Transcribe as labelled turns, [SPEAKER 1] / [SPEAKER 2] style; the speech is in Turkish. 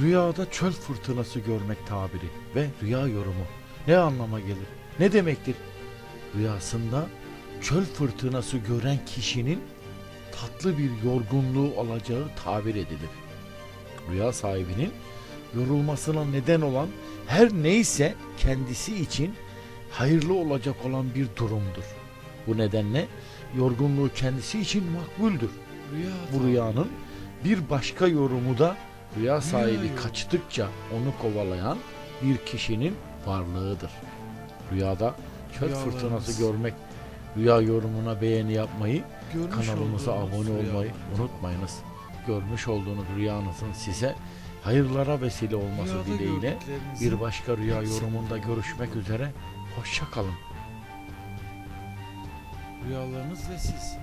[SPEAKER 1] Rüyada çöl fırtınası görmek tabiri ve rüya yorumu ne anlama gelir? Ne demektir? Rüyasında çöl fırtınası gören kişinin tatlı bir yorgunluğu olacağı tabir edilir. Rüya sahibinin yorulmasına neden olan her neyse kendisi için hayırlı olacak olan bir durumdur. Bu nedenle yorgunluğu kendisi için makbuldür.
[SPEAKER 2] Rüya
[SPEAKER 1] Bu rüyanın bir başka yorumu da rüya sahibi kaçtıkça onu kovalayan bir kişinin varlığıdır. Rüyada çöl fırtınası görmek, rüya yorumuna beğeni yapmayı,
[SPEAKER 2] Görmüş
[SPEAKER 1] kanalımıza abone olmayı
[SPEAKER 2] rüyalar.
[SPEAKER 1] unutmayınız. Görmüş olduğunuz rüyanızın size hayırlara vesile olması
[SPEAKER 2] Rüyada
[SPEAKER 1] dileğiyle bir başka rüya yorumunda görüşmek üzere. Hoşça kalın.
[SPEAKER 2] Rüyalarınız ve siz